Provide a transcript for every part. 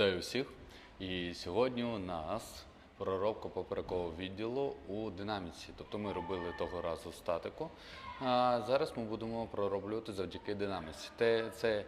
Вітаю всіх! І сьогодні у нас проробка поперекового відділу у динаміці. Тобто ми робили того разу статику. А зараз ми будемо пророблювати завдяки динаміці. Те- Це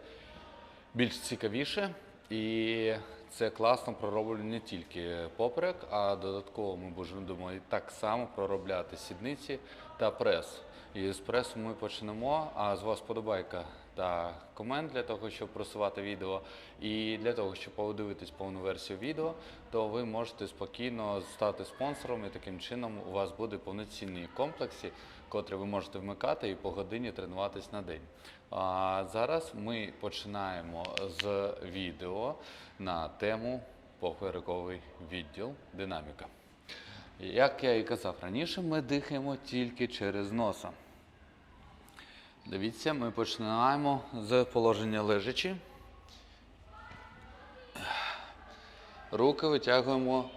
більш цікавіше і це класно пророблює не тільки поперек, а додатково ми будемо так само проробляти сідниці та прес. І з пресу ми почнемо. А з вас подобайка та комент для того, щоб просувати відео. І для того, щоб подивитись повну версію відео, то ви можете спокійно стати спонсором, і таким чином у вас буде повноцінний комплексі, котрі ви можете вмикати і по годині тренуватись на день. А зараз ми починаємо з відео на тему поперековий відділ динаміка. Як я і казав раніше, ми дихаємо тільки через носа. Дивіться, ми починаємо з положення лежачі. Руки витягуємо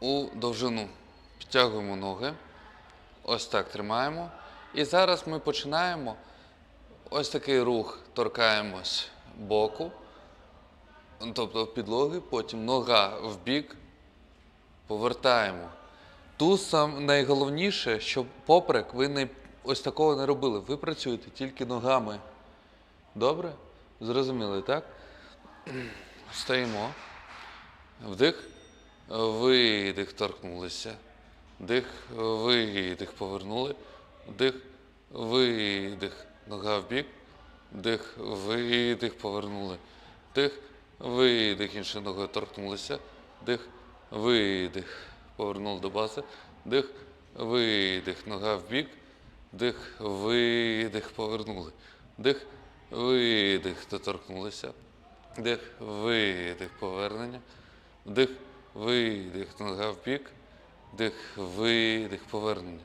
у довжину. Підтягуємо ноги. Ось так тримаємо. І зараз ми починаємо ось такий рух. Торкаємось боку, тобто підлоги, потім нога в бік, повертаємо. Тут найголовніше, щоб поперек ви не ось такого не робили. Ви працюєте тільки ногами. Добре? Зрозуміли, так? Стоїмо. Вдих, видих, торкнулися. Вдих, видих, повернули. Вдих, видих, нога в бік. Вдих, видих, повернули. Вдих, видих, іншою ногою торкнулися. Вдих, видих, повернули до бази. Вдих, видих, нога в бік. Вдих, видих, повернули. Вдих, видих, доторкнулися. Вдих, видих, повернення. Вдих, видих, нога в бік. Вдих, видих, повернення.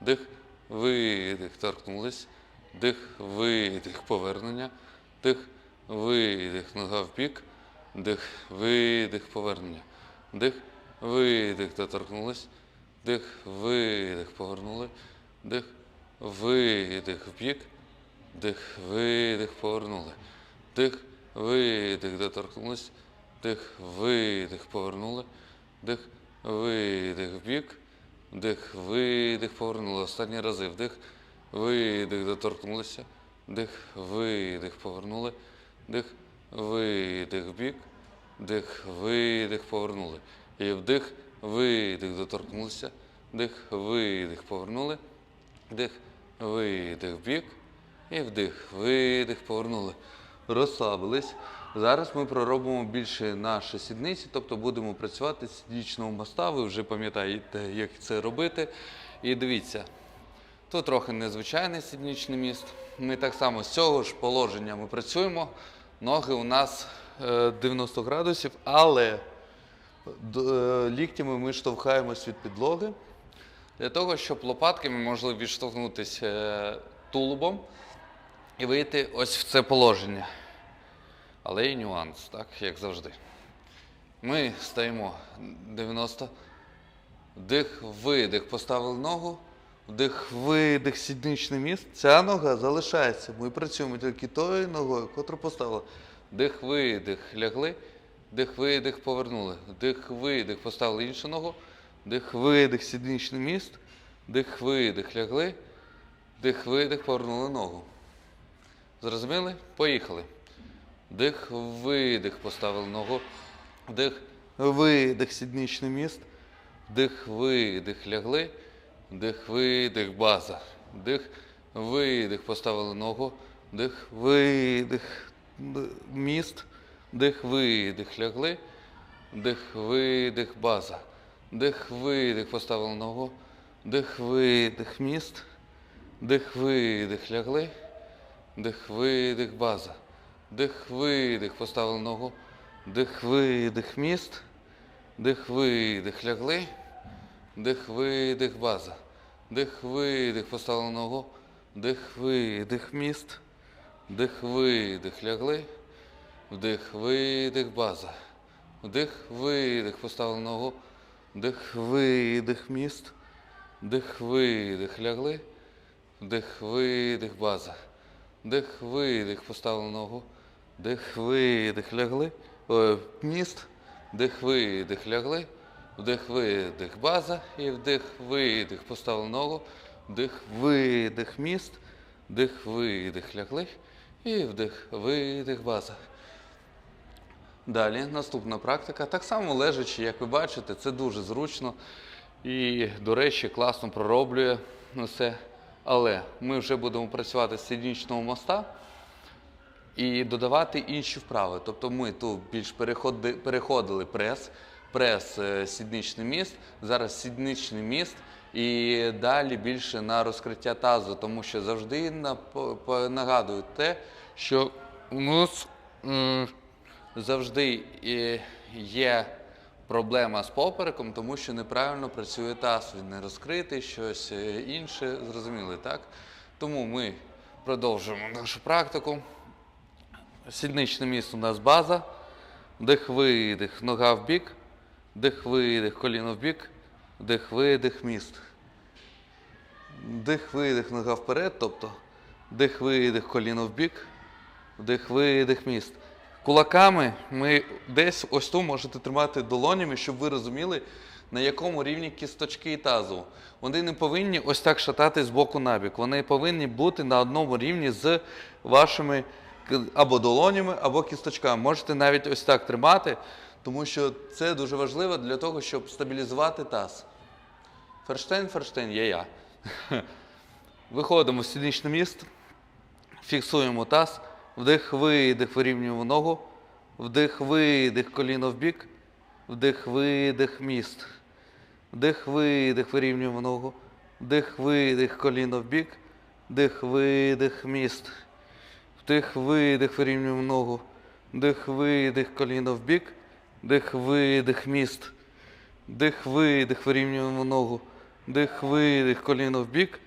Вдих, видих, торкнулись. Вдих, видих, повернення. Вдих, видих, нога в бік. Вдих, видих, повернення. Вдих, видих, доторкнулись. Вдих, видих, повернули. Вдих, видих, в бік. Вдих, видих, повернули. Вдих, видих, доторкнулись. Вдих, видих, повернули. Вдих, видих, в бік. Вдих, видих, повернули. Останні рази. Вдих, видих, доторкнулися. Вдих, видих, повернули. Вдих, видих, в бік. Вдих, видих, повернули. І вдих, видих, доторкнулися. Вдих, видих, повернули. Вдих, видих, бік. І вдих, видих, повернули. Розслабились. Зараз ми проробимо більше наші сідниці, тобто будемо працювати з сіднічного моста. Ви вже пам'ятаєте, як це робити. І дивіться, тут трохи незвичайний сіднічний міст. Ми так само з цього ж положення ми працюємо. Ноги у нас е, 90 градусів, але е, ліктями ми штовхаємось від підлоги для того, щоб лопатками могли відштовхнутися е, тулубом і вийти ось в це положення. Але є нюанс, так, як завжди. Ми стоїмо 90. Вдих, видих, поставили ногу. Вдих, видих, сідничний міст. Ця нога залишається. Ми працюємо тільки тою ногою, котру поставили. Вдих, видих, лягли. Вдих, видих, повернули. Вдих, видих, поставили іншу ногу. Вдих, видих, сідничний міст. Вдих, видих, лягли. Вдих, видих, повернули ногу. Зрозуміли? Поїхали. Вдих, видих, поставили ногу. Вдих, видих, сідничний міст. Вдих, видих, лягли. Вдих, видих, база. Вдих, видих, поставили ногу. Вдих, видих, міст. Вдих, видих, лягли. Вдих, видих, база. Вдих, видих, поставили ногу. Вдих, видих, міст. Вдих, видих, лягли. Вдих, видих, база. Вдих, видих, поставили ногу. Вдих, видих, міст. Вдих, видих, лягли. Вдих, видих, база. Вдих, видих, поставили ногу. Вдих, видих, міст. Вдих, видих, лягли. Вдих, видих, база. Вдих, видих, поставили ногу. Вдих, видих, міст. Вдих, видих, лягли. Вдих, видих, база. Вдих, видих, поставили ногу. Вдих, видих, лягли. е, міст, вдих, видих, лягли, вдих, видих, база і вдих, видих, поставили ногу, вдих, видих, міст, вдих, видих, лягли і вдих, видих, база. Далі наступна практика. Так само лежачи, як ви бачите, це дуже зручно і, до речі, класно пророблює все. Але ми вже будемо працювати з сіднічного моста і додавати інші вправи. Тобто ми тут більш переходи, переходили прес, прес е, сідничний міст, зараз сідничний міст. І далі більше на розкриття тазу, тому що завжди нап- по- нагадую те, що у нас завжди є проблема з попереком, тому що неправильно працює таз. Він не розкритий, щось е, інше. Зрозуміли, так? Тому ми продовжуємо нашу практику. Сідничне місце у нас база. Вдих, видих, нога в бік. Вдих, видих, коліно в бік. Вдих, видих, міст. Вдих, видих, нога вперед, тобто вдих, видих, коліно в бік. Вдих, видих, міст. Кулаками ми десь ось тут можете тримати долонями, щоб ви розуміли, на якому рівні кісточки і тазу. Вони не повинні ось так шатати з боку на бік. Вони повинні бути на одному рівні з вашими або долонями, або кісточками. Можете навіть ось так тримати, тому що це дуже важливо для того, щоб стабілізувати таз. Ферштейн, ферштейн, є я. Виходимо в сідничне місце. Фіксуємо таз. Вдих, видих, вирівнюємо ногу. Вдих, видих, коліно в бік. Вдих, видих, міст. Вдих, видих, вирівнюємо ногу. Вдих, видих, коліно в бік. Вдих, видих, міст. Вдих, видих, вирівнюємо ногу. Вдих, видих, коліно в бік. Вдих, видих, міст. Вдих, видих, вирівнюємо ногу. Вдих, видих, коліно в бік.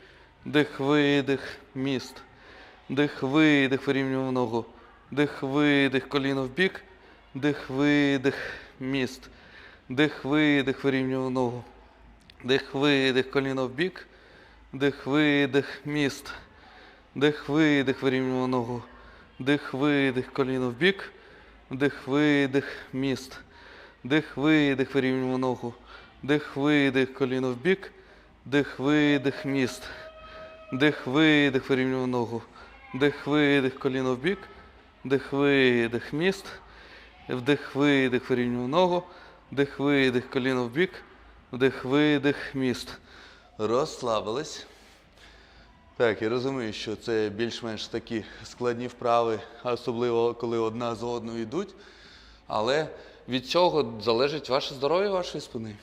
Вдих, видих, міст. Вдих, видих, вирівнюємо ногу. Вдих, видих, коліно в бік. Вдих, видих, міст. Вдих, видих, вирівнюємо ногу. Вдих, видих, коліно в бік. Вдих, видих, міст. Вдих, видих, вирівнюємо ногу. Вдих, видих, коліно в бік. Вдих, видих, міст. Вдих, видих, вирівнюємо ногу. Вдих, видих, коліно в бік. Вдих, видих, міст. Вдих, видих, вирівнюємо ногу. Вдих, видих, коліно в бік. Вдих, видих, міст. Вдих, видих, вирівнюємо ногу. Вдих, видих, коліно в бік. Вдих, видих, міст. Розслабились. Так, я розумію, що це більш-менш такі складні вправи, особливо коли одна за одною йдуть. Але від цього залежить ваше здоров'я вашої спини.